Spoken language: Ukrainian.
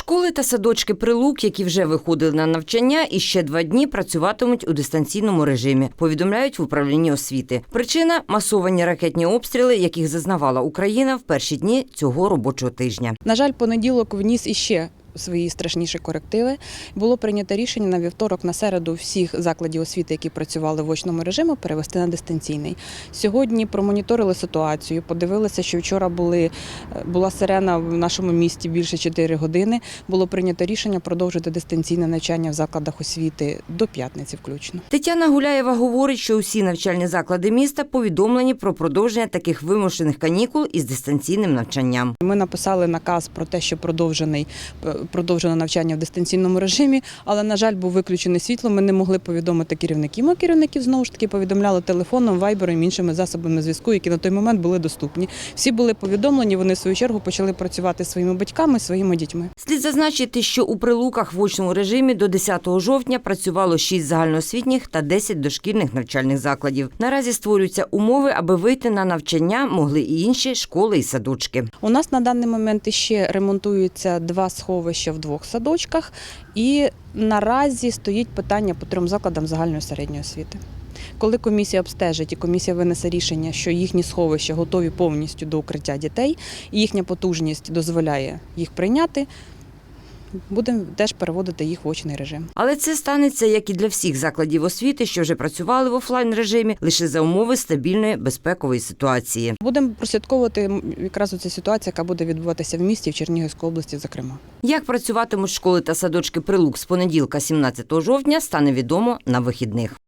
Школи та садочки прилук, які вже виходили на навчання, і ще два дні працюватимуть у дистанційному режимі. Повідомляють в управлінні освіти. Причина масовані ракетні обстріли, яких зазнавала Україна в перші дні цього робочого тижня. На жаль, понеділок вніс іще свої страшніші корективи. Було прийнято рішення на вівторок, на середу всіх закладів освіти, які працювали в очному режимі, перевести на дистанційний. Сьогодні промоніторили ситуацію, подивилися, що вчора були, була сирена в нашому місті більше 4 години. Було прийнято рішення продовжити дистанційне навчання в закладах освіти до п'ятниці включно. Тетяна Гуляєва говорить, що усі навчальні заклади міста повідомлені про продовження таких вимушених канікул із дистанційним навчанням. Ми написали наказ про те, що продовжений продовжено навчання в дистанційному режимі, але на жаль, був виключене світло. Ми не могли повідомити керівників. Ми керівників знову ж таки повідомляли телефоном, вайбером, іншими засобами зв'язку, які на той момент були доступні. Всі були повідомлені. Вони в свою чергу почали працювати своїми батьками, своїми дітьми. Слід зазначити, що у прилуках в очному режимі до 10 жовтня працювало 6 загальноосвітніх та 10 дошкільних навчальних закладів. Наразі створюються умови, аби вийти на навчання могли і інші школи і садочки. У нас на даний момент ще ремонтуються два сховища в двох садочках, і наразі стоїть питання по трьом закладам загальної середньої освіти. Коли комісія обстежить і комісія винесе рішення, що їхні сховища готові повністю до укриття дітей, і їхня потужність дозволяє їх прийняти, будемо теж переводити їх в очний режим. Але це станеться як і для всіх закладів освіти, що вже працювали в офлайн режимі, лише за умови стабільної безпекової ситуації. Будемо прослідковувати якраз оцю ситуація, яка буде відбуватися в місті в Чернігівській області, зокрема. Як працюватимуть школи та садочки прилук з понеділка, 17 жовтня, стане відомо на вихідних.